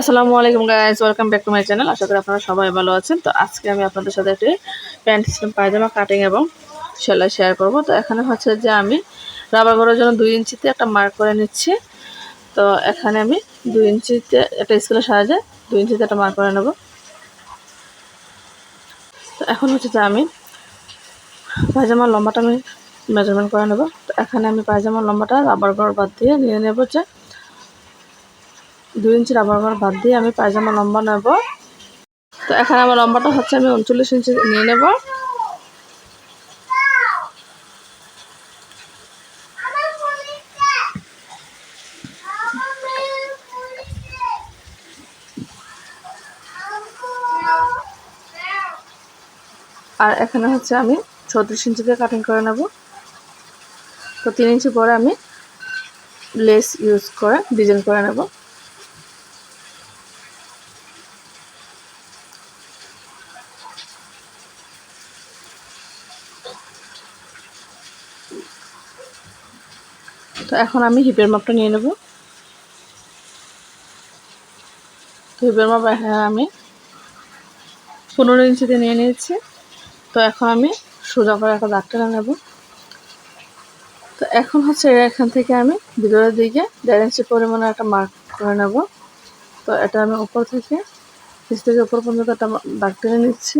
আসসালামু আলাইকুম guys welcome back to my channel আশা করি আপনারা সবাই ভালো আছেন। তো আজকে আমি আপনাদের সাথে একটি প্যান্ট সিস্টেম পায়জামা কাটিং এবং সেলাই শেয়ার করব। তো এখানে হচ্ছে যে আমি রাবার করার জন্য দুই ইঞ্চিতে একটা মার্ক করে নিচ্ছি। তো এখানে আমি দুই ইঞ্চিতে একটা স্কেলের সাহায্যে দুই ইঞ্চিতে একটা মার্ক করে নেব। তো এখন হচ্ছে যে আমি পায়জামার লম্বাটা আমি মেজারমেন্ট করে নেব। তো এখানে আমি পায়জামার লম্বাটা রাবার গড় বাদ দিয়ে নিয়ে নেব যে দুই ইঞ্চি রাবার বাদ দিয়ে আমি পায়জামা লম্বা নেব। তো এখানে আমার লম্বাটা হচ্ছে আমি উনচল্লিশ ইঞ্চি নিয়ে নেব। আর এখানে হচ্ছে আমি ছত্রিশ ইঞ্চিতে কাটিং করে নেব। তো তিন ইঞ্চি পরে আমি লেস ইউজ করে ডিজাইন করে নেব। তো এখন আমি হিপের মাপটা নিয়ে নেব। তো হিপের মাপ আমি পনেরো ইঞ্চিতে নিয়ে নিয়েছি। তো এখন আমি সোজা করে একটা দাগ টেনে নেব। তো এখন হচ্ছে এখান থেকে আমি ভিতরের দিকে দেড় ইঞ্চি পরিমাণে একটা মার্ক করে নেব। তো এটা আমি উপর থেকে, নিচ থেকে উপর পর্যন্ত একটা দাগ টেনে নিচ্ছি।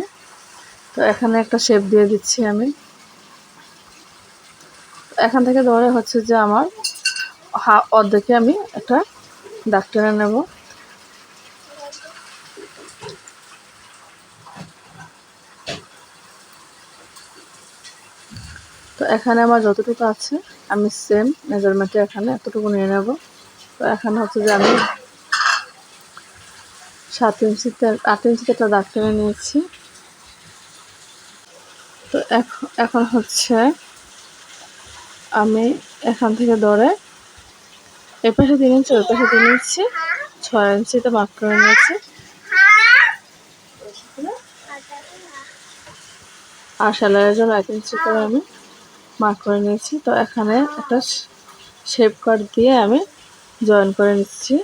তো এখানে একটা শেপ দিয়ে দিচ্ছি আমি। এখান থেকে ধরে হচ্ছে যে আমার হা, অর্ধেকে আমি একটা দাগ টেনে নেব। তো এখানে আমার যতটুকু আছে, আমি সেম মেজারমেন্টে এখানে এতটুকু নিয়ে নেব। তো এখানে হচ্ছে যে আমি সাত ইঞ্চিতে, আট ইঞ্চিতে একটা দাগ টেনে নিয়েছি। তো এখন হচ্ছে আমি এখান থেকে ধরে এ পাশে তিন ইঞ্চি, ওই পাশে তিন ইঞ্চি, ছয় ইঞ্চিতে মাপ করে নিয়েছি। আর সেলাইয়ের জন্য এক ইঞ্চি করে আমি মার্ক করে নিয়েছি। তো এখানে একটা শেপ কাট দিয়ে আমি জয়েন করে নিচ্ছি।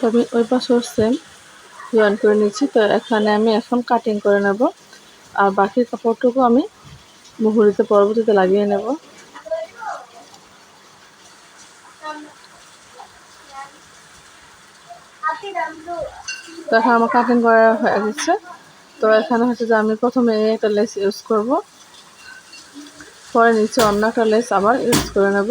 তো আমি ওই পাশেও সেম জয়েন করে নিচ্ছি তো এখানে আমি এখন কাটিং করে নেব। আর বাকি কাপড়টুকু আমি মুহুরিতে, পরবর্তীতে লাগিয়ে নেব। তো এখন আমার কাটিং করা হয়ে গেছে। তো এখানে হচ্ছে যে আমি প্রথমে একটা লেস ইউজ করব। পরে নিচে অন্য একটা লেস আবার ইউজ করে নেব।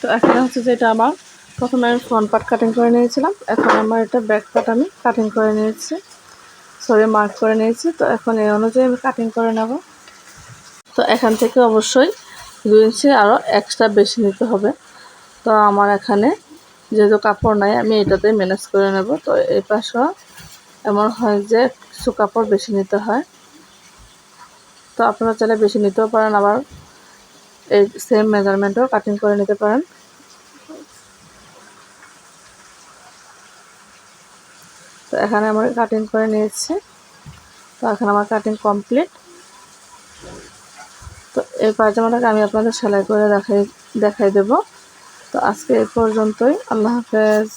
তো এখানে হচ্ছে যে এটা আমার প্রথমে আমি ফ্রন্ট পার্ট কাটিং করে নিয়েছিলাম, এখন আমার এটা ব্যাক পার্ট আমি কাটিং করে নিয়েছি। সরি মার্ক করে নিয়েছি, তো এখন এই অনুযায়ী আমি কাটিং করে নেব। তো এখান থেকে অবশ্যই দু ইঞ্চি আরও এক্সট্রা বেশি নিতে হবে। তো আমার এখানে যেহেতু কাপড় নাই, আমি এটাতে ম্যানেজ করে নেব। তো এই পাশেও এমন হয় যে কিছু কাপড় বেশি নিতে হয়। আপনারা চাইলে বেশি নিতেও পারেন, আবার এই সেম মেজারমেন্টও কাটিং করে নিতে পারেন। তো এখানে আমার কাটিং করে নিয়েছি। তো এখন আমার কাটিং কমপ্লিট তো এই পায়জামাটাকে আমি আপনাদের সেলাই করে দেখাই দেখাই দেব। তো আজকে এই পর্যন্তই। আল্লাহ হাফেজ।